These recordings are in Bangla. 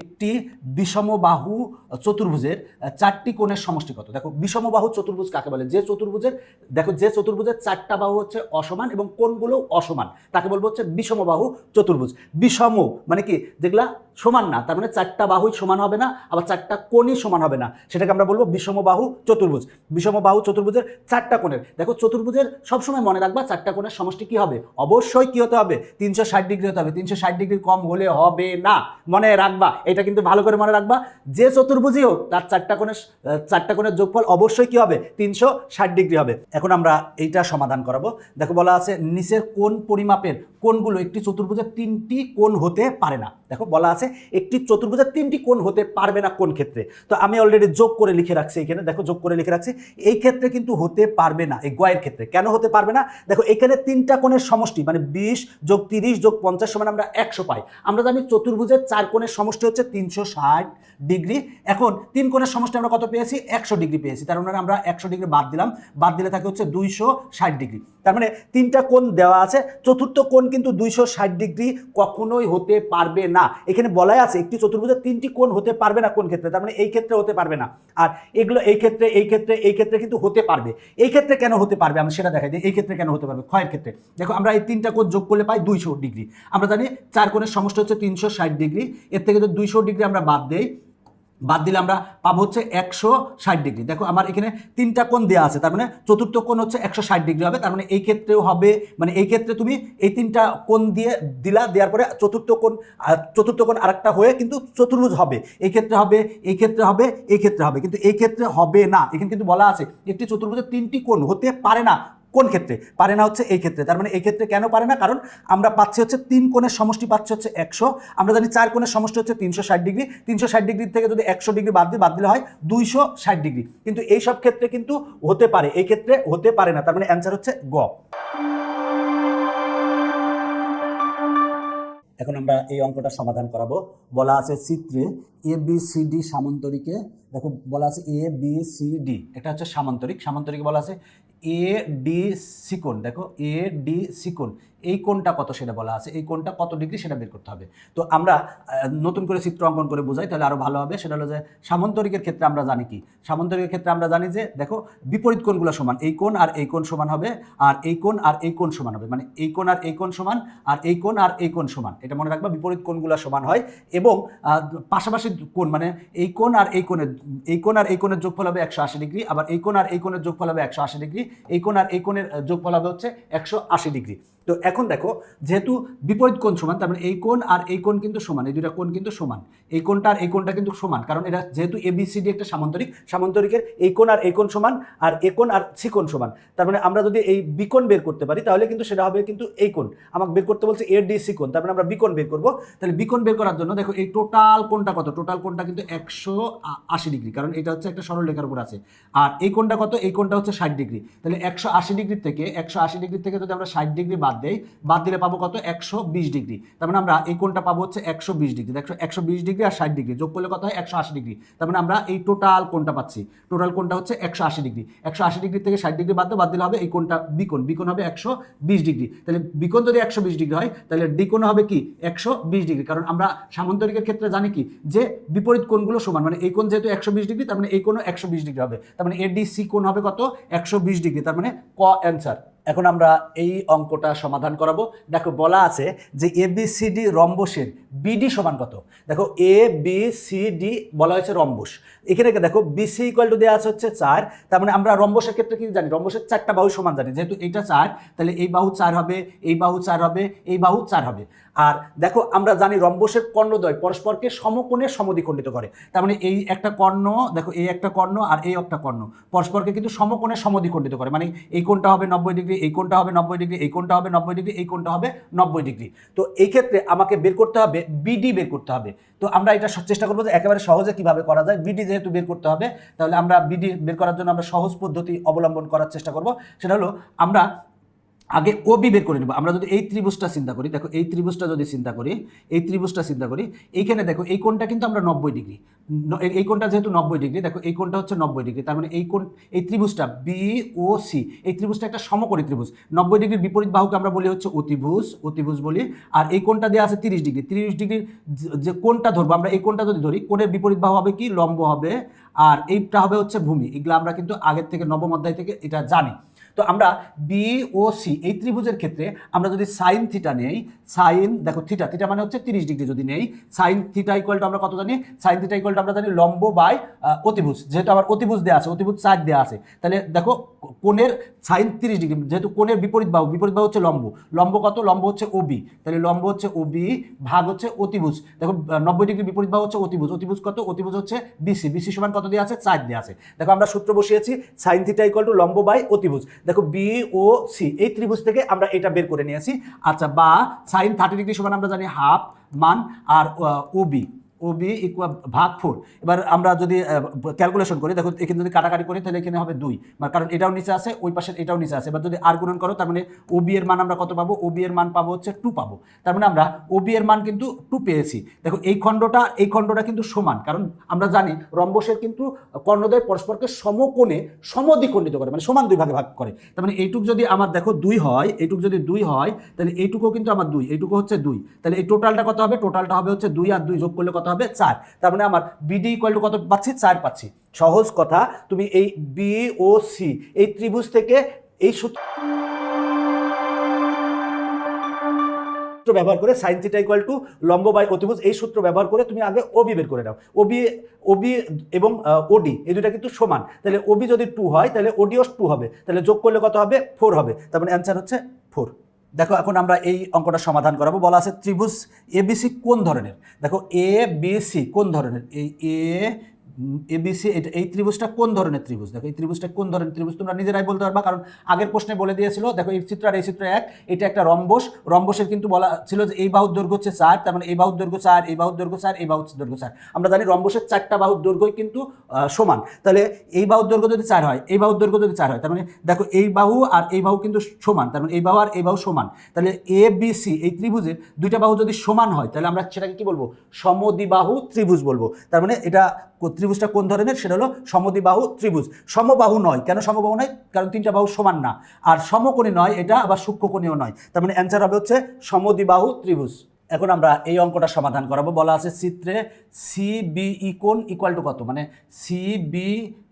একটি বিষমবাহু চতুর্ভুজের চারটি কোণের সমষ্টি কত দেখো, বিষমবাহু চতুর্ভুজ কাকে বলে? যে চতুর্ভুজের, দেখো, যে চতুর্ভুজের চারটা বাহু হচ্ছে অসমান এবং কোণগুলো অসমান। তাকে বলব হচ্ছে বিষমবাহু চতুর্ভুজ। বিষম মানে কি? যেগুলা সমান না, তার মানে চারটা বাহুই সমান হবে না, আবার চারটা কোণই সমান হবে না। সেটাকে আমরা বলব বিষমবাহু চতুর্ভুজ। বিষমবাহু চতুর্ভুজের চারটা কোণের। দেখো, চতুর্ভুজের সবসময় মনে রাখবা চারটা কোণের সমষ্টি কি হবে? অবশ্যই কি হতে হবে? তিনশো ষাট ডিগ্রি হতে হবে। তিনশো ষাট ডিগ্রি কম হলে হবে না। মনে রাখবা। এটা কিন্তু ভালো করে মনে রাখবা। যে চতুর্ভুজই হোক, তার চারটা কোণের চারটা কোণের যোগফল অবশ্যই কি হবে? তিনশো ষাট ডিগ্রি হবে। এখন আমরা এইটা সমাধান করাবো। দেখো বলা আছে, নিচের কোন পরিমাপের কোনগুলো একটি চতুর্ভুজের তিনটি কোণ হতে পারে না। দেখো বলা আছে, একটি চতুর্ভুজের তিনটি কোণ হতে পারবে না কোন ক্ষেত্রে। তো আমি অলরেডি যোগ করে লিখে রাখছি এখানে। দেখো যোগ করে লিখে রাখছি, এই ক্ষেত্রে কিন্তু হতে পারবে না, এই গয়ের ক্ষেত্রে। কেন হতে পারবে না? দেখো এখানে তিনটা কোণের সমষ্টি মানে বিশ যোগ তিরিশ যোগ পঞ্চাশ সমান আমরা একশো পাই। আমরা জানি চতুর্ভুজের চার কোণের সমষ্টি হচ্ছে তিনশো ষাট ডিগ্রি। এখন তিন কোণের সমষ্টি আমরা কত পেয়েছি? একশো ডিগ্রি পেয়েছি। তার মানে আমরা একশো ডিগ্রি বাদ দিলাম। বাদ দিলে থাকে হচ্ছে দুইশো ষাট ডিগ্রি। তার মানে তিনটা কোণ দেওয়া আছে। চতুর্থ কোণ কিন্তু দুইশো ষাট ডিগ্রি কখনোই হতে পারবে না। এখানে বলাই আছে একটি চতুর্ভুজের তিনটি কোণ হতে পারবে না কোন ক্ষেত্রে। তার মানে এই ক্ষেত্রে হতে পারবে না। আর এগুলো এই ক্ষেত্রে এই ক্ষেত্রে এই ক্ষেত্রে কিন্তু হতে পারবে। এই ক্ষেত্রে কেন হতে পারবে? আমি সেটা দেখাই দিই। এই ক্ষেত্রে কেন হতে পারবে? ক্ষয়ের ক্ষেত্রে। দেখো, আমরা এই তিনটা কোণ যোগ করলে পাই দুইশো ডিগ্রি। আমরা জানি চার কোণের সমষ্টি হচ্ছে তিনশো ষাট ডিগ্রি। এর থেকে যদি দুইশো ডিগ্রি আমরা বাদ দেই বাদ দিলে আমরা পাবো হচ্ছে একশো ষাট ডিগ্রি। দেখো আমার এখানে তিনটা কোণ দেওয়া আছে, তার মানে চতুর্থ কোণ হচ্ছে একশো ষাট ডিগ্রি হবে, তার মানে এই ক্ষেত্রেও হবে মানে এই ক্ষেত্রে তুমি এই তিনটা কোণ দিয়ে দিলা, দেওয়ার পরে চতুর্থ কোণ চতুর্থ কোণ আরেকটা হয়ে কিন্তু চতুর্ভুজ হবে। এই ক্ষেত্রে হবে, এই ক্ষেত্রে হবে, এই ক্ষেত্রে হবে, কিন্তু এই ক্ষেত্রে হবে না। এখানে কিন্তু বলা আছে, একটি চতুর্ভুজের তিনটি কোণ হতে পারে না। কোন ক্ষেত্রে? পারে না হচ্ছে এই ক্ষেত্রে। তার মানে এই ক্ষেত্রে কেন পারে না? কারণ আমরা পাচ্ছি হচ্ছে তিন কোণের সমষ্টি পাচ্ছি হচ্ছে একশো। আমরা জানি চার কোণের সমষ্টি হচ্ছে তিনশো ষাট ডিগ্রি। তিনশো ষাট ডিগ্রি থেকে যদি একশো ডিগ্রি বাদ দিয়ে বাদ দিলে হয় দুইশো ষাট ডিগ্রি। কিন্তু এই সব ক্ষেত্রে কিন্তু হতে পারে। এই ক্ষেত্রে হতে পারে না। তার মানে অ্যান্সার হচ্ছে গ। এখন আমরা এই অঙ্কটা সমাধান করাবো। বলা আছে চিত্রে এ বি সি ডি সামান্তরিকে, দেখো বলা আছে এ বি সি ডি এটা হচ্ছে সামান্তরিক। সামান্তরিকে বলা আছে এ ডি সিকোণ দেখো এ ডি সিকোণ এই কোণটা কত সেটা বলা আছে। এই কোণটা কত ডিগ্রি সেটা বের করতে হবে। তো আমরা নতুন করে চিত্র অঙ্কন করে বোঝাই, তাহলে আরও ভালো হবে। সেটা হলো যে সামান্তরিকের ক্ষেত্রে আমরা জানি কি? সামান্তরিকের ক্ষেত্রে আমরা জানি যে, দেখো বিপরীত কোণগুলো সমান। এই কোণ আর এই কোণ সমান হবে, আর এই কোণ আর এই কোণ সমান হবে। মানে এই কোণ আর এই কোণ সমান, আর এই কোণ আর এই কোণ সমান। এটা মনে রাখবা বিপরীত কোণগুলো সমান হয় এবং পাশাপাশি কোণ মানে এই কোন আর এই কোণের, এই কোণ আর এই কোণের যোগফল হবে একশো আশি ডিগ্রি, আবার এই কোণ আর এই কোণের যোগফল হবে একশো আশি ডিগ্রি, এই কোণ আর এই কোণের যোগফল হবে হচ্ছে একশো আশি ডিগ্রি। তো এখন দেখো, যেহেতু বিপরীত কোণ সমান, তার মানে এই কোণ আর এই কোণ কিন্তু সমান, এই দুটা কোণ কিন্তু সমান। এই কোণটা আর এই কোণটা কিন্তু সমান, কারণ এটা যেহেতু এবিসিডি একটা সামান্তরিক, সামান্তরিকের এই কোণ আর এই কোণ সমান আর এ কোণ আর সি কোণ সমান। তার মানে আমরা যদি এই বিকোণ বের করতে পারি, তাহলে কিন্তু সেটা হবে কিন্তু এই কোণ। আমাকে বের করতে বলছে এ ডি সি কোণ, তার মানে আমরা বিকোণ বের করব। তাহলে বিকোণ বের করার জন্য দেখো, এই টোটাল কোণটা কত? টোটাল কোণটা কিন্তু একশো আশি ডিগ্রি, কারণ এটা হচ্ছে একটা সরল রেখার উপর আছে। আর এই কোণটা কত? এই কোণটা হচ্ছে ষাট ডিগ্রি। তাহলে একশো আশি ডিগ্রি থেকে, একশো আশি ডিগ্রি থেকে যদি আমরা ষাট ডিগ্রি বাদ দেই। বাদ দিলে পাবো কত? একশো বিশ ডিগ্রি। তার মানে আমরা এই কোণটা পাবো হচ্ছে একশো বিশ ডিগ্রি। একশো একশো বিশ ডিগ্রি আর ষাট ডিগ্রি। যোগ করলে কত হয়? একশো আশি ডিগ্রি। তার মানে আমরা এই টোটাল কোণটা পাচ্ছি। টোটাল কোণটা হচ্ছে একশো আশি ডিগ্রি। একশো আশি ডিগ্রি থেকে ষাট ডিগ্রি বাদ বাদ দিলে হবে এই কোণটা বিকোণ। বিকোণ হবে একশো বিশ ডিগ্রি। তাহলে বিকোণ যদি একশো বিশ ডিগ্রি হয়, তাহলে ডিকোণ হবে কি? একশো বিশ ডিগ্রি। কারণ আমরা সামান্তরিকের ক্ষেত্রে জানি কি? যে বিপরীত কোণগুলো সমান। মানে এই কোণ যেহেতু একশো বিশ ডিগ্রি, তার মানে এই কোণও একশো বিশ ডিগ্রি হবে। তার মানে এডিসি কোণ হবে কত? একশো বিশ ডিগ্রি। তার মানে ক অ্যান্সার। এখন আমরা এই অঙ্কটা সমাধান করাবো। দেখো বলা আছে যে এ বি সি ডি রম্বসের বিডি সমান কত? দেখো এ বি সি ডি বলা হয়েছে রম্বস। এখানে দেখো বিসি ইকুয়াল টু দেওয়া আছে হচ্ছে চার। তার মানে আমরা রম্বসের ক্ষেত্রে কি জানি? রম্বসের চারটা বাহু সমান জানি। যেহেতু এইটা চার, তাহলে এই বাহু চার হবে, এই বাহু চার হবে, এই বাহু চার হবে। আর দেখো, আমরা জানি রম্বসের কর্ণদ্বয় পরস্পরকে সমকোণে সমদ্বিখণ্ডিত করে। তার মানে এই একটা কর্ণ, দেখো, এই একটা কর্ণ আর এই একটা কর্ণ পরস্পরকে কিন্তু সমকোণে সমদ্বিখণ্ডিত করে। মানে এই কোণটা হবে নব্বই ডিগ্রি, এই কোণটা হবে নব্বই ডিগ্রি, এই কোণটা হবে নব্বই ডিগ্রি, এই কোণটা হবে নব্বই ডিগ্রি। তো এই ক্ষেত্রে আমাকে বের করতে হবে, বিডি বের করতে হবে। তো আমরা এটা চেষ্টা করব যে একেবারে সহজে কীভাবে করা যায়, বিডি যেহেতু বের করতে হবে, তাহলে আমরা বিডি বের করার জন্য আমরা সহজ পদ্ধতি অবলম্বন করার চেষ্টা করব। সেটা হলো, আমরা আগে ওবি বের করে নেব। আমরা যদি এই ত্রিভুজটা চিন্তা করি, দেখো এই ত্রিভুজটা যদি চিন্তা করি, এই ত্রিভুজটা চিন্তা করি, এইখানে দেখো এই কোণটা কিন্তু আমরা নব্বই ডিগ্রি। এই- কোণটা যেহেতু নব্বই ডিগ্রি, দেখো এই কোণটা হচ্ছে নব্বই ডিগ্রি, তার মানে এই কোণ, এই ত্রিভুজটা বি ও সি, এই ত্রিভুজটা একটা সমকোণী ত্রিভুজ। নব্বই ডিগ্রির বিপরীত বাহুকে আমরা বলি হচ্ছে অতিভুজ অতিভুজ বলি। আর এই কোণটা দেওয়া আছে তিরিশ ডিগ্রি। তিরিশ ডিগ্রির যে- যে কোণটা ধরবো, আমরা এই কোণটা যদি ধরি, কোণের বিপরীত বাহু হবে কি? লম্ব হবে। আর এইটা হবে হচ্ছে ভূমি। এগুলো আমরা কিন্তু আগের থেকে নবম অধ্যায় থেকে এটা জানি। তো আমরা বিওসি এই ত্রিভুজের ক্ষেত্রে আমরা যদি সাইন থিটা নেই সাইন দেখো থিটা থিটা মানে হচ্ছে তিরিশ ডিগ্রি যদি নেই সাইন থিটা ইকুয়াল টু আমরা কত জানি? সাইন থিটা ইকুয়াল টু আমরা জানি লম্ব বাই অতিভুজ, যেহেতু আমার অতিভুজ দেওয়া আছে, অতিভুজ চার দেওয়া আছে। তাহলে দেখো, কোণের সাইন তিরিশ ডিগ্রি, যেহেতু কোণের বিপরীত বাহু বিপরীত বাহু হচ্ছে লম্ব। লম্ব কত? লম্ব হচ্ছে ওবি তাহলে লম্ব হচ্ছে ওবি ভাগ হচ্ছে অতিভুজ। দেখো নব্বই ডিগ্রি বিপরীত বাহু হচ্ছে অতিভুজ। অতিভুজ কত? অতিভুজ হচ্ছে বিসি বিসি সমান কত দেওয়া আছে? সাইড দেওয়া আছে। দেখো, আমরা সূত্র বসিয়েছি সাইন থিটা ইকুয়াল টু লম্ব বাই অতিভুজ। দেখো বি ও সি এই ত্রিভুজ থেকে আমরা এটা বের করে নিয়েছি। আচ্ছা বা সাইন থার্টি ডিগ্রি সমান আমরা জানি হাফ মান, আর ওবি ওবি ইকুয়াল ভাগ ফোর এবার আমরা যদি ক্যালকুলেশন করি দেখো এখানে যদি কাটাকাটি করি, তাহলে এখানে হবে দুই। মানে কারণ এটাও নিচে আছে, ওই পাশের এটাও নিচে আছে। এবার যদি আর গুণন করো, তার মানে ওবি এর মান আমরা কত পাবো? ওবি এর মান পাবো হচ্ছে টু পাবো। তার মানে আমরা ওবি এর মান কিন্তু টু পেয়েছি। দেখো, এই খণ্ডটা এই খণ্ডটা কিন্তু সমান, কারণ আমরা জানি রম্বসের কিন্তু কর্ণদ্বয় পরস্পরকে সমকোণে সমদ্বিখণ্ডিত করে মানে সমান দুই ভাগে ভাগ করে। তার মানে এইটুক যদি আমার, দেখো, দুই হয়, এইটুক যদি দুই হয়, তাহলে এইটুকুও কিন্তু আমার দুই, এইটুকু হচ্ছে দুই। তাহলে এই টোটালটা কত হবে? টোটালটা হবে হচ্ছে দুই আর দুই যোগ করলে কত হবে চার। তার মানে আমার বিডি ইকুয়াল টু কত পাচ্ছি? চার পাচ্ছি। সহজ কথা, তুমি এই বি ও সি এই ত্রিভুজ থেকে এই সূত্র সূত্র ব্যবহার করে সাইন থিটা ইকুয়াল টু লম্ব বাই অতিভুজ এই সূত্র ব্যবহার করে তুমি আগে ওবি বের করে নাও। ওবি ওবি এবং ওডি এই দুটা কিন্তু সমান। তাহলে ওবি যদি টু হয়, তাহলে ওডিও টু হবে। তাহলে যোগ করলে কত হবে? ফোর হবে। তার মানে অ্যান্সার হচ্ছে ফোর দেখো, এখন আমরা এই অঙ্কটা সমাধান করাবো। বলা আছে ত্রিভুজ এবিসি কোন ধরনের? দেখো, এ বি সি কোন ধরনের? এই এ এবিসি এটা এই ত্রিভুজটা কোন ধরনের ত্রিভুজ? দেখো, এই ত্রিভুজটা কোন ধরনের ত্রিভুজ? তোমরা নিজেরাই বলতে পারবা, কারণ আগের প্রশ্নে বলে দিয়েছিল, দেখো, এই চিত্র আর এই চিত্র এক, এটা একটা রম্বস, রম্বসের কিন্তু বলা ছিল যে এই বাহুর দৈর্ঘ্য হচ্ছে চার, তার মানে এই বাহুর দৈর্ঘ্য চার, এই বাহুর দৈর্ঘ্য চার, এই বাহুর দৈর্ঘ্য চার। আমরা জানি রম্বসের চারটা বাহুর দৈর্ঘ্যই কিন্তু সমান। তাহলে এই বাহুর দৈর্ঘ্য যদি চার হয়, এই বাহুর দৈর্ঘ্য যদি চার হয়, তার মানে দেখো, এই বাহু আর এই বাহু কিন্তু সমান, তার মানে এই বাহু আর এই বাহু সমান। তাহলে এ, বি, সি, এই ত্রিভুজের দুইটা বাহু যদি সমান হয়, তাহলে আমরা সেটাকে কি বলব? সমদ্বিবাহু ত্রিভুজ বলব। তার মানে এটা ত্রিভুজটা কোন ধরনের? সেটা হলো সমদিবাহু ত্রিভুজ। সমবাহু নয়। কেন সমবাহু নয়? কারণ তিনটা বাহু সমান না। আর সমকোণী নয়, এটা আবার সূক্ষ্মকোণীয় নয়। তার মানে অ্যান্সার হবে হচ্ছে সমদিবাহু ত্রিভুজ। এখন আমরা এই অঙ্কটা সমাধান করাবো। বলা আছে চিত্রে সি বি ইকুয়াল টু কত? মানে সি বি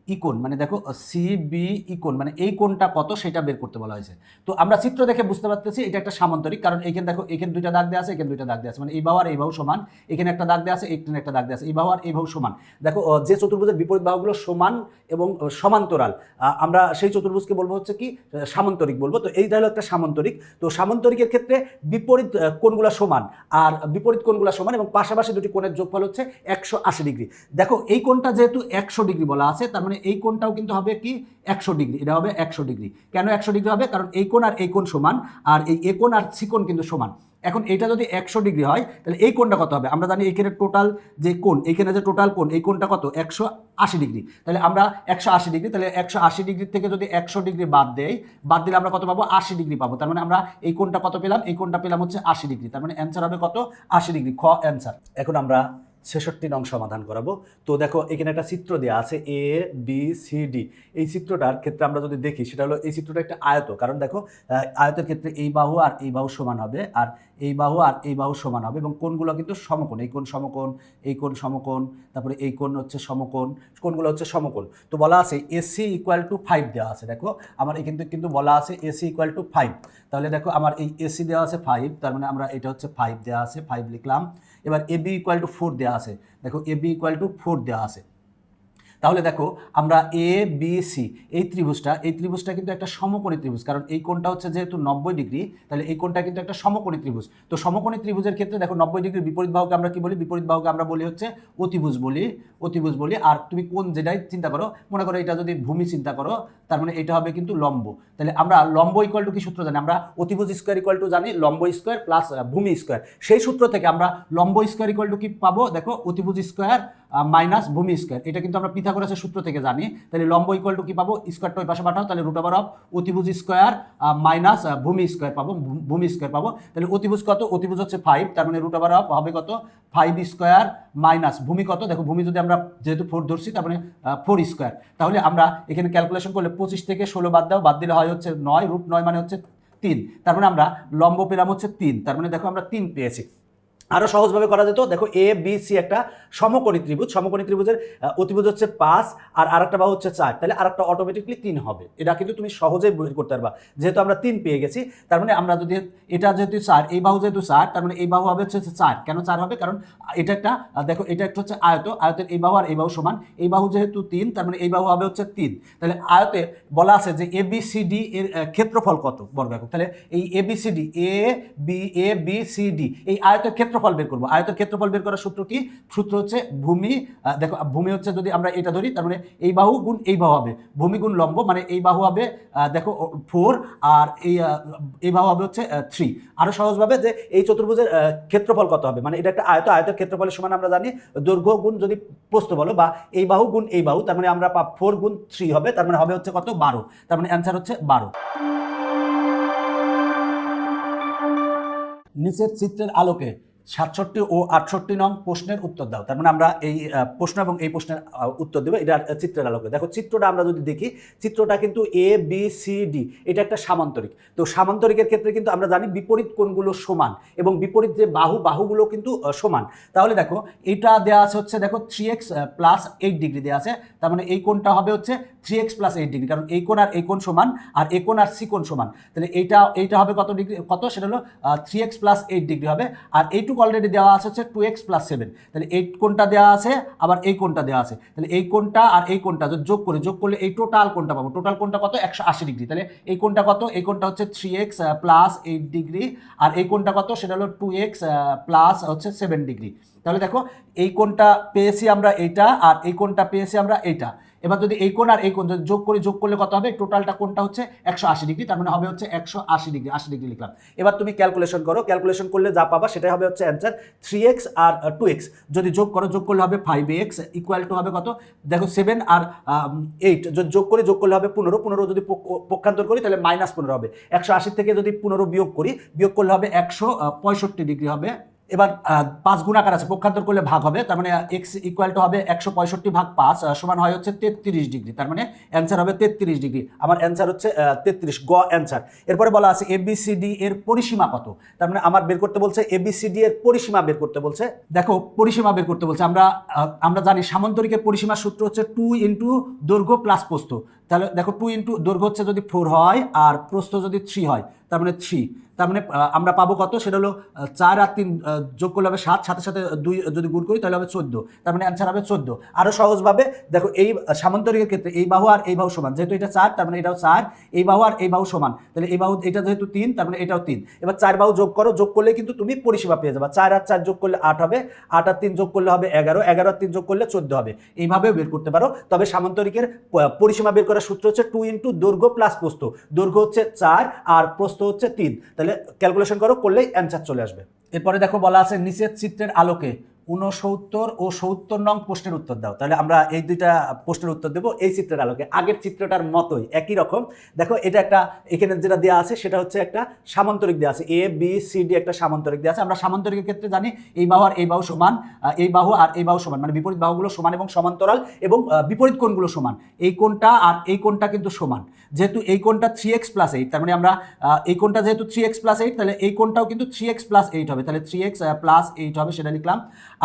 ইকোন মানে দেখো সি বি ইকোন মানে এই কোনটা কত সেটা বের করতে বলা হয়েছে। তো আমরা চিত্র দেখে বুঝতে পারতেছি এটা একটা সামান্তরিক কারণ এখানে দেখো এখানে দুইটা দাগ দেওয়া আছে এখানে দুইটা দাগ দেওয়া আছে। মানে এই বাহু আর এই বাহু সমান এখানে একটা দাগ দেওয়া আছে এখানে একটা দাগ দেওয়া আছে। এই বাহু আর এই বাহু সমান। দেখো যে চতুর্ভুজের বিপরীত বাহুগুলো সমান এবং সমান্তরাল আমরা সেই চতুর্ভুজকে বলব হচ্ছে কি সামান্তরিক বলব। তো এইটা হলো একটা সামান্তরিক। তো সামান্তরিকের ক্ষেত্রে বিপরীত আহ, কোণগুলো সমান আর বিপরীত কোণগুলো সমান এবং পাশাপাশি দুটি কোণের যোগফল হচ্ছে একশো আশি ডিগ্রি। দেখো এই কোণটা যেহেতু একশো ডিগ্রি বলা আছে তার মানে এই কোণটাও কিন্তু হবে কি একশো ডিগ্রি, এটা হবে একশো ডিগ্রি। কেন একশো ডিগ্রি হবে? কারণ এই কোণ আর এই কোণ সমান, আর এই এ কোণ আর সি কোণ কিন্তু সমান। এখন এটা যদি একশো ডিগ্রি হয়, তাহলে এই কোণটা কত হবে? আমরা জানি এখানে টোটাল যে কোণ এখানে যে টোটাল কোণ, এই কোণটা কত? একশো আশি ডিগ্রি। তাহলে আমরা একশো আশি ডিগ্রি, তাহলে একশো আশি ডিগ্রি থেকে যদি একশো ডিগ্রি বাদ দেই, বাদ দিলে আমরা কত পাবো? আশি ডিগ্রি পাবো। তার মানে আমরা এই কোণটা কত পেলাম? এই কোণটা পেলাম হচ্ছে আশি ডিগ্রি। তার মানে অ্যান্সার হবে কত? আশি ডিগ্রি। খ অ্যান্সার এখন আমরা ছেষট্টি নং সমাধান করাবো। তো দেখো, এখানে একটা চিত্র দেওয়া আছে এ বি সি ডি এই চিত্রটার ক্ষেত্রে আমরা যদি দেখি, সেটা হলো এই চিত্রটা একটা আয়ত। কারণ দেখো আয়তের ক্ষেত্রে এই বাহু আর এই বাহু সমান হবে, আর এই বাহু আর এই বাহু সমান হবে, এবং কোনগুলো কিন্তু সমকোণ। এই কোন সমকোণ, এই কোন সমকোণ, তারপরে এই কোন হচ্ছে সমকোণ কোনগুলো হচ্ছে সমকোণ। তো বলা আছে এসি ইকুয়াল টু ফাইভ দেওয়া আছে, দেখো। আমার এই কিন্তু কিন্তু বলা আছে এসি ইকুয়াল টু ফাইভ তাহলে দেখো, আমার এই এসি দেওয়া আছে ফাইভ তার মানে আমরা এটা হচ্ছে ফাইভ দেওয়া আছে ফাইভ লিখলাম। এবার A B equal to four দেওয়া আছে। দেখো A B equal to four দেওয়া আছে। তাহলে দেখো, আমরা এ বি সি এই ত্রিভুজটা এই ত্রিভুজটা কিন্তু একটা সমকোণী ত্রিভুজ, কারণ এই কোণটা হচ্ছে যেহেতু নব্বই ডিগ্রি, তাহলে এই কোণটা কিন্তু একটা সমকোণী ত্রিভুজ। তো সমকোণী ত্রিভুজের ক্ষেত্রে দেখো, নব্বই ডিগ্রির বিপরীত বাহুকে আমরা কি বলি? বিপরীত বাহুকে আমরা বলি হচ্ছে অতিভুজ বলি অতিভুজ বলি। আর তুমি কোন যেটাই চিন্তা করো, মনে করো এটা যদি ভূমি চিন্তা করো, তার মানে এটা হবে কিন্তু লম্ব। তাহলে আমরা লম্ব ইকুয়াল টু কি সূত্র জানি? আমরা অতিভুজ স্কোয়ার ইকুয়াল টু জানি, লম্ব স্কোয়ার প্লাস ভূমি স্কোয়ার সেই সূত্র থেকে আমরা লম্ব স্কোয়ার ইকুয়াল টু কি পাবো? দেখো, অতিভুজ স্কোয়ার মাইনাস ভূমি স্কোয়ার। এটা কিন্তু আমরা পিথা পিথাগোরাসের সূত্র থেকে জানি। তাহলে লম্ব ইকুয়াল টু কি পাবো? স্কোয়ারটা ওই পাশে পাঠাও, তাহলে রুট ওভার অফ অতিভুজ স্কোয়ার মাইনাস ভূমি স্কোয়ার পাবো ভূমি স্কোয়ার পাবো। তাহলে অতিভুজ কত? অতিভুজ হচ্ছে ফাইভ তার মানে রুট ওভার অফ হবে কত? ফাইভ স্কোয়ার মাইনাস ভূমি কত? দেখো, ভূমি যদি আমরা যেহেতু ফোর ধরছি, তার মানে ফোর স্কোয়ার তাহলে আমরা এখানে ক্যালকুলেশন করলে পঁচিশ থেকে ষোলো বাদ দাও, বাদ দিলে হয় হচ্ছে নয় রুট নয় মানে হচ্ছে তিন। তার মানে আমরা লম্ব পেলাম হচ্ছে তিন। তার মানে দেখো আমরা তিন পেয়েছি। আরও সহজভাবে করা যেত। দেখো এ বি সি একটা সমকোণী ত্রিভুজ। সমকোণী ত্রিভুজের অতিভুজ হচ্ছে পাঁচ আর আরেকটা বাহু হচ্ছে চার। তাহলে আরেকটা অটোমেটিকলি তিন হবে। এটা কিন্তু তুমি সহজেই বের করতে পারবা। যেহেতু আমরা তিন পেয়ে গেছি, তার মানে আমরা যদি এটা যেহেতু চার, এই বাহু যেহেতু চার, তার মানে এই বাহু হবে হচ্ছে চার। কেন চার হবে? কারণ এটা একটা দেখো এটা একটা হচ্ছে আয়ত। আয়তের এই বাহু আর এই বাহু সমান। এই বাহু যেহেতু তিন, তার মানে এই বাহু হবে হচ্ছে তিন। তাহলে আয়তে বলা আছে যে এ বি সি ডি এর ক্ষেত্রফল কত? বর্গ তাহলে এই A B C D A B A B C D এই আয়তের ক্ষেত্রফল বের করব। আয়তের ক্ষেত্রফল বের করার সূত্র কি? সূত্র হচ্ছে ভূমি। দেখো ভূমি হচ্ছে যদি আমরা এটা ধরি, তার মানে এই বাহু গুণ এই বাহু হবে। ভূমি গুণ লম্ব মানে এই বাহু হবে দেখো ফোর আর এই এই বাহু হবে হচ্ছে থ্রি আরও সহজভাবে যে এই চতুর্ভুজের ক্ষেত্রফল কত হবে? মানে এটা একটা আয়ত, আয়তের ক্ষেত্রফলের সমান আমরা জানি, দৈর্ঘ্য গুণ যদি প্রস্থ বলো, বা এই বাহু গুণ এই বাহু, তার মানে আমরা ফোর গুণ থ্রি হবে, তার মানে হবে হচ্ছে কত? বারো। তার মানে অ্যান্সার হচ্ছে বারো। নিচের চিত্রের আলোকে সাতষট্টি ও আটষট্টি নং প্রশ্নের উত্তর দাও। তার মানে আমরা এই প্রশ্ন এবং এই প্রশ্নের উত্তর দেবো। এটা চিত্রের আলোকে। দেখো, চিত্রটা আমরা যদি দেখি, চিত্রটা কিন্তু এ বি সি ডি এটা একটা সামান্তরিক। তো সামান্তরিকের ক্ষেত্রে কিন্তু আমরা জানি বিপরীত কোণগুলো সমান এবং বিপরীত যে বাহু, বাহুগুলো কিন্তু সমান। তাহলে দেখো, এটা দেওয়া আছে হচ্ছে, দেখো three x plus eight degree দেওয়া আছে। তার মানে এই কোণটা হবে হচ্ছে three x plus eight degree কারণ এই কোণ আর এই কোণ সমান আর এই কোণ আর সি কোণ সমান। তাহলে এইটা এইটা হবে কত ডিগ্রি কত? সেটা হলো three x plus eight degree হবে। আর এইটুকু অলরেডি দেওয়া আছে হচ্ছে টু এক্স প্লাস সেভেন তাহলে এই কোণটা দেওয়া আছে, আবার এই কোণটা দেওয়া আছে। তাহলে এই কোণটা আর এই কোণটা, যদি যোগ করে, যোগ করলে এই টোটাল কোণটা পাবো। টোটাল কোণটা কত? একশো আশি ডিগ্রি তাহলে এই কোণটা কত? এই কোণটা হচ্ছে three x plus eight degree আর এই কোণটা কত? সেটা হলো টু এক্স প্লাস হচ্ছে সেভেন ডিগ্রি তাহলে দেখো, এই কোণটা পেয়েছি আমরা এইটা, আর এই কোণটা পেয়েছি আমরা এইটা। এবার যদি এই কোণ আর এই কোণ, যদি যোগ করে, যোগ করলে কত হবে? টোটালটা কোনটা হচ্ছে একশো আশি ডিগ্রি, তার মানে হবে হচ্ছে একশো আশি ডিগ্রি আশি ডিগ্রি লিখলাম। এবার তুমি ক্যালকুলেশন করো ক্যালকুলেশন করলে যা পাবা সেটাই হবে হচ্ছে অ্যান্সার থ্রি এক্স আর টু এক্স যদি যোগ করো, যোগ করলে হবে ফাইভ এক্স ইকুয়াল টু হবে কত? দেখো সেভেন আর এইট যদি যোগ করে, যোগ করলে হবে পনেরো পনেরো যদি পক্ষ- পক্ষান্তর করি, তাহলে মাইনাস পনেরো হবে। একশো আশি থেকে যদি পনেরো বিয়োগ করি, বিয়োগ করলে হবে একশো পঁয়ষট্টি ডিগ্রি হবে। এবার পাঁচ গুণাকার আছে, পক্ষান্তর করলে ভাগ হবে, তার মানে এক্স ইকুয়াল টু হবে একশো পঁয়ষট্টি ভাগ পাঁচ সমান হয় হচ্ছে তেত্রিশ ডিগ্রি, তার মানে অ্যান্সার হবে তেত্রিশ ডিগ্রি। আমার অ্যান্সার হচ্ছে তেত্রিশ, গ অ্যান্সার এরপরে বলা আছে এবিসিডি এর পরিসীমা কত? তার মানে আমার বের করতে বলছে এবিসিডি এর পরিসীমা বের করতে বলছে। দেখো, পরিসীমা বের করতে বলছে। আমরা আমরা জানি সামান্তরিকের পরিসীমার সূত্র হচ্ছে টু ইন্টু দৈর্ঘ্য প্লাস প্রস্থ। তাহলে দেখো টু ইন্টু দৈর্ঘ্য হচ্ছে যদি ফোর হয় আর প্রস্থ যদি থ্রি হয়, তার মানে থ্রি তার মানে আমরা পাবো কত? সেটা হলো চার আর তিন যোগ করলে হবে সাত, সাথে সাথে দুই যদি গুণ করি তাহলে হবে চোদ্দ। তার মানে অ্যান্সার হবে চোদ্দ। আরও সহজভাবে দেখো এই সামান্তরিকের ক্ষেত্রে এই বাহু আর এই বাহু সমান। যেহেতু এটা চার, তার মানে এটাও চার। এই বাহু আর এই বাহু সমান। তাহলে এই বাহু, এটা যেহেতু তিন, তার মানে এটাও তিন। এবার চার বাহু যোগ করো, যোগ করলে কিন্তু তুমি পরিষেবা পেয়ে যাবে। চার আর চার যোগ করলে আট হবে, আট আর তিন যোগ করলে হবে এগারো এগারো আর তিন যোগ করলে চোদ্দ হবে। এইভাবেও বের করতে পারো। তবে সামান্তরিকের পরিসীমা বের করার সূত্র হচ্ছে টু ইন্টু দৈর্ঘ্য প্লাস প্রস্ত দৈর্ঘ্য হচ্ছে চার আর প্রস্ত হচ্ছে তিন। তাহলে ক্যালকুলেশন করো, করলেই অ্যান্সার চলে আসবে। এরপরে দেখো বলা আছে নিচের চিত্রের আলোকে। উনসত্তর ও সত্তর নং প্রশ্নের উত্তর দাও। তাহলে আমরা এই দুইটা প্রশ্নের উত্তর দেবো এই চিত্রের আলোকে। আগের চিত্রটার মতোই, একই রকম। দেখো, এটা একটা, এখানে যেটা দেওয়া আছে সেটা হচ্ছে একটা সামান্তরিক দেওয়া আছে। এ বি সি ডি একটা সামান্তরিক দেওয়া আছে। আমরা সামান্তরিকের ক্ষেত্রে জানি এই বাহু আর এই বাহু সমান এই বাহু আর এই বাহু সমান। মানে বিপরীত বাহুগুলো সমান এবং সমান্তরাল এবং বিপরীত কোণগুলো সমান। এই কোণটা আর এই কোণটা কিন্তু সমান। যেহেতু এই কোণটা থ্রি এক্স প্লাস এইট তার মানে আমরা এই কোণটা যেহেতু থ্রি এক্স প্লাস এইট তাহলে এই কোণটাও কিন্তু থ্রি এক্স প্লাস এইট হবে। তাহলে থ্রি এক্স প্লাস এইট হবে, সেটা লিখলাম।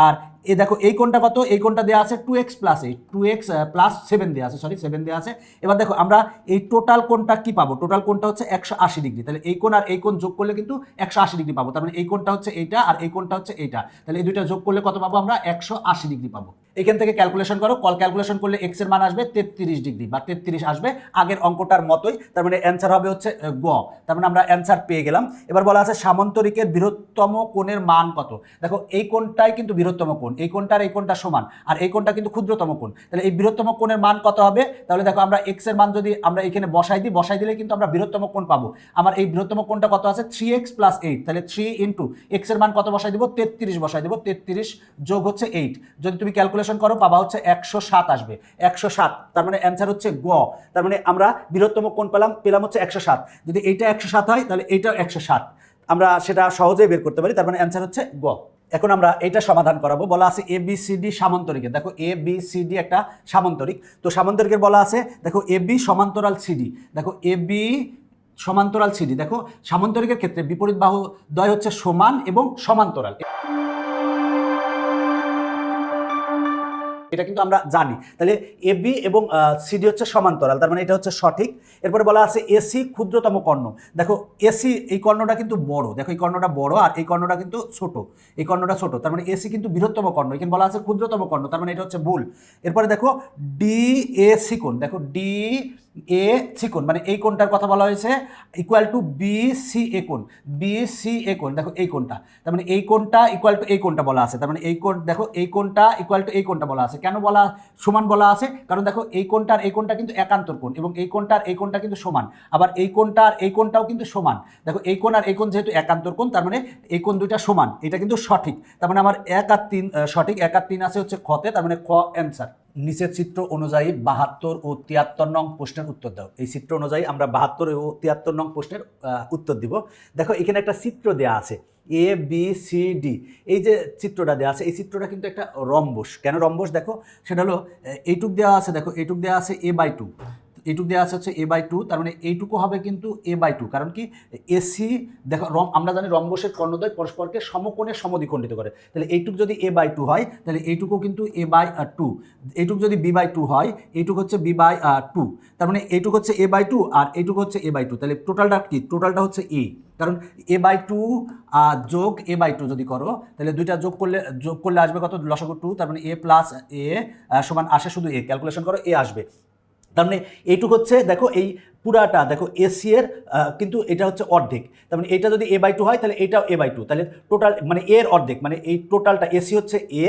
আর এ দেখো, এই কোনটা কত? এই কোনটা দেওয়া আছে two x plus eight two x plus seven দেওয়া আছে সরি সেভেন দেওয়া আছে। এবার দেখো, আমরা এই টোটাল কোনটা কি পাবো? টোটাল কোনটা হচ্ছে একশো আশি ডিগ্রি। তাহলে এই কোন আর এই কোন যোগ করলে কিন্তু একশো আশি ডিগ্রি পাবো। তার মানে এই কোনটা হচ্ছে এইটা আর এই কোনটা হচ্ছে এইটা। তাহলে এই দুইটা যোগ করলে কত পাবো আমরা? একশো আশি ডিগ্রি পাবো। এখান থেকে ক্যালকুলেশন করো কল ক্যালকুলেশন করলে এক্সের মান আসবে তেত্রিশ ডিগ্রি বা তেত্রিশ আসবে আগের অঙ্কটার মতোই, তার মানে অ্যান্সার হবে হচ্ছে গ। তার মানে আমরা অ্যান্সার পেয়ে গেলাম। এবার বলা আছে সামান্তরিকের বৃহত্তম কোণের মান কত? দেখো, এই কোণটাই কিন্তু বৃহত্তম কোণ, এই কোণটার এই কোণটা সমান, আর এই কোণটা কিন্তু ক্ষুদ্রতম কোণ। তাহলে এই বৃহত্তম কোণের মান কত হবে? তাহলে দেখো, আমরা এক্সের মান যদি আমরা এখানে বসাই দিই, বসাই দিলে কিন্তু আমরা বৃহত্তম কোণ পাবো। আমার এই বৃহত্তম কোণটা কত আছে? থ্রি এক্স প্লাস এইট তাহলে থ্রি ইন্টু এক্সের মান কত বসাই দিব? তেত্রিশ বসাই দিব, তেত্রিশ যোগ হচ্ছে এইট যদি তুমি ক্যালকুলেশন ক্যালকুলেশন করো, পাবা হচ্ছে একশো সাত আসবে। একশো সাত, তার মানে অ্যান্সার হচ্ছে গ। তার মানে আমরা বৃহত্তম কোণ পেলাম পেলাম হচ্ছে একশো সাত। যদি এইটা একশো সাত হয়, তাহলে এইটাও একশো সাত। আমরা সেটা সহজেই বের করতে পারি, তার মানে অ্যান্সার হচ্ছে গ। এখন আমরা এটা সমাধান করাবো, বলা আছে এ বি সি ডি সামান্তরিকের। দেখো এ বি সি ডি একটা সামান্তরিক। তো সামান্তরিকের বলা আছে, দেখো এ বি সমান্তরাল সিডি দেখো এ বি সমান্তরাল সিডি দেখো সামান্তরিকের ক্ষেত্রে বিপরীত বাহু দ্বয় হচ্ছে সমান এবং সমান্তরাল। এটা কিন্তু আমরা জানি। তাহলে এবি এবং সিডি হচ্ছে সমান্তরাল, তার মানে এটা হচ্ছে সঠিক। এরপরে বলা আছে এসি ক্ষুদ্রতম কর্ণ। দেখো এসি এই কর্ণটা কিন্তু বড়। দেখো, এই কর্ণটা বড় আর এই কর্ণটা কিন্তু ছোট। এই কর্ণটা ছোট, তার মানে এসি কিন্তু বৃহত্তম কর্ণ। এখানে বলা আছে ক্ষুদ্রতম কর্ণ, তার মানে এটা হচ্ছে ভুল এরপরে দেখো ডি এসি কোন দেখো ডি এ সিকোণ মানে এই কোণটার কথা বলা হয়েছে equal to B C A কোণ। বি সি এ কোণ, দেখো এই কোণটা। তার মানে এই কোণটা ইকুয়াল টু এই কোণটা বলা আছে। তার মানে এই কোণ, দেখো এই কোণটা ইকুয়াল টু এই কোণটা বলা আছে। কেন বলা, সমান বলা আছে? কারণ দেখো এই কোণটার, এই কোণটা কিন্তু একান্তর কোণ এবং এই কোণটার, এই কোণটা কিন্তু সমান। আবার এই কোণটার, এই কোণটাও কিন্তু সমান। দেখো এই কোণ আর এই কোণ যেহেতু একান্তর কোণ, তার মানে এই কোণ দুইটা সমান। এটা কিন্তু সঠিক। তার মানে আমার এক আর তিন সঠিক। এক আর তিন আছে হচ্ছে খতে তার মানে খ অ্যান্সার নিচের চিত্র অনুযায়ী বাহাত্তর ও তিয়াত্তর নং প্রশ্নের উত্তর দাও। এই চিত্র অনুযায়ী আমরা বাহাত্তর ও তিয়াত্তর নং প্রশ্নের উত্তর দিব। দেখো, এখানে একটা চিত্র দেয়া আছে এ বি সি ডি এই যে চিত্রটা দেওয়া আছে, এই চিত্রটা কিন্তু একটা রম্বস। কেন রম্বস? দেখো, সেটা হলো এইটুক দেওয়া আছে, দেখো, এইটুক দেওয়া আছে এ বাই টু এইটুক দেওয়া আছে হচ্ছে এ বাই টু তার মানে এইটুকু হবে কিন্তু এ বাই টু কারণ কি এসি দেখো রম আমরা জানি রম্বসের কর্ণদ্বয় পরস্পরকে সমকোণে সমদ্বিখণ্ডিত করে। তাহলে এইটুক যদি এ বাই টু হয়, তাহলে এইটুকু কিন্তু এ বাই টু এইটুক যদি বি বাই টু হয় এইটুক হচ্ছে বি বাই টু তার মানে এইটুক হচ্ছে এ বাই টু আর এইটুক হচ্ছে এ বাই টু তাহলে টোটালটা কি? টোটালটা হচ্ছে এ কারণ এ বাই টু যোগ এ বাই টু যদি করো, তাহলে দুইটা যোগ করলে যোগ করলে আসবে কত? লসাগু টু তার মানে এ প্লাস এ সমান আসে শুধু এ ক্যালকুলেশন করো এ আসবে। তার মানে এইটুক হচ্ছে, দেখো এই পুরাটা, দেখো এসি এর কিন্তু এটা হচ্ছে অর্ধেক। তার মানে এটা যদি এ বাই টু হয়, তাহলে এটাও এ বাই টু তাহলে টোটাল মানে এর অর্ধেক মানে এই টোটালটা এসি হচ্ছে এ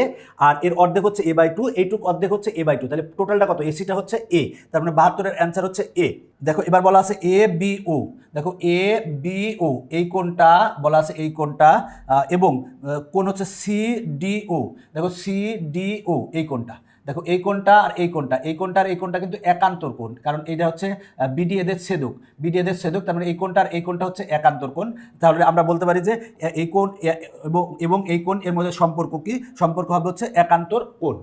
আর এর অর্ধেক হচ্ছে এ বাই টু এইটুক অর্ধেক হচ্ছে এ বাই টু তাহলে টোটালটা কত? এসিটা হচ্ছে এ তার মানে বাহাত্তরের অ্যান্সার হচ্ছে এ দেখো এবার বলা আছে এ বি ও দেখো এ বি ও এই কোনটা বলা আছে এই কোনটা এবং কোন হচ্ছে সি ডি ও দেখো সি ডি ও এই কোনটা দেখো, এই কোণটা আর এই কোণটা এই কোণটা আর এই কোণটা কিন্তু একান্তর কোণ, কারণ এটা হচ্ছে বিডি এদের ছেদক বিডি এদের ছেদক, তার মানে এই কোণটা আর এই কোণটা হচ্ছে একান্তর কোণ। তাহলে আমরা বলতে পারি যে এই কোণ এবং এবং এই কোণ এর মধ্যে সম্পর্ক কি? সম্পর্ক হবে হচ্ছে একান্তর কোণ।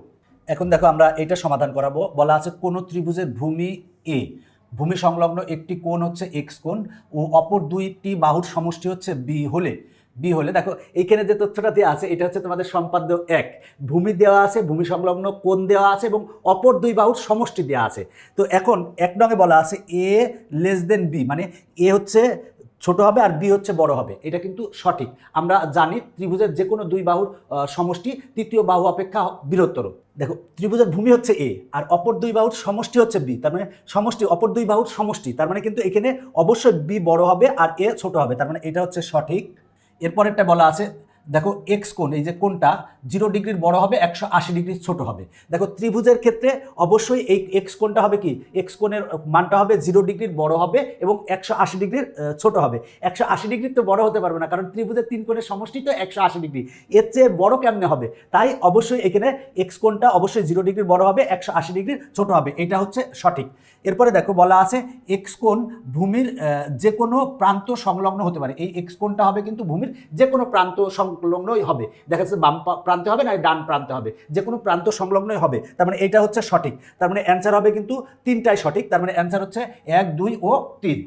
এখন দেখো, আমরা এটা সমাধান করাবো। বলা আছে কোন ত্রিভুজের ভূমি এ ভূমি সংলগ্ন একটি কোণ হচ্ছে এক্স কোণ, ও অপর দুইটি বাহুর সমষ্টি হচ্ছে বি হলে বি হলে দেখো, এইখানে যে তথ্যটা দেওয়া আছে, এটা হচ্ছে তোমাদের সম্পাদ্য এক। ভূমি দেওয়া আছে, ভূমি সংলগ্ন কোণ দেওয়া আছে এবং অপর দুই বাহুর সমষ্টি দেওয়া আছে। তো এখন এক নঙে বলা আছে এ লেস দেন বি মানে এ হচ্ছে ছোট হবে আর বি হচ্ছে বড় হবে। এটা কিন্তু সঠিক। আমরা জানি ত্রিভুজের যে কোনো দুই বাহুর সমষ্টি, তৃতীয় বাহু অপেক্ষা বৃহত্তর। দেখো, ত্রিভুজের ভূমি হচ্ছে এ আর অপর দুই বাহুর সমষ্টি হচ্ছে বি তার মানে সমষ্টি, অপর দুই বাহুর সমষ্টি, তার মানে কিন্তু এখানে অবশ্যই বি বড় হবে আর এ ছোট হবে, তার মানে এটা হচ্ছে সঠিক। এরপরেরটা বলা আছে দেখো এক্স কোণ, এই যে কোণটা জিরো ডিগ্রির বড় হবে, একশো আশি ডিগ্রির ছোট হবে। দেখো ত্রিভুজের ক্ষেত্রে অবশ্যই এই এক্স কোণটা হবে কি? এক্স কোণের মানটা হবে জিরো ডিগ্রির বড় হবে এবং একশো আশি ডিগ্রির ছোট হবে। একশো আশি ডিগ্রির তো বড় হতে পারবে না, কারণ ত্রিভুজের তিন কোণের সমষ্টি তো একশো আশি ডিগ্রি। এর চেয়ে বড় কেমনে হবে? তাই অবশ্যই এখানে এক্স কোণটা অবশ্যই জিরো ডিগ্রির বড় হবে, একশো আশি ডিগ্রির ছোট হবে। এটা হচ্ছে সঠিক। এরপরে দেখো বলা আছে এক্স কোণ ভূমির যে কোনো প্রান্ত সংলগ্ন হতে পারে। এই এক্স কোণটা হবে কিন্তু ভূমির যে কোনো প্রান্ত সংলগ্নই হবে। দেখা যাচ্ছে বাম প্রান্তে হবে না ডান প্রান্তে হবে। যে কোনো প্রান্ত সংলগ্নই হবে। তার মানে এটা হচ্ছে সঠিক। তার মানে অ্যান্সার হবে কিন্তু তিনটাই সঠিক। তার মানে অ্যান্সার হচ্ছে এক, দুই ও তিন।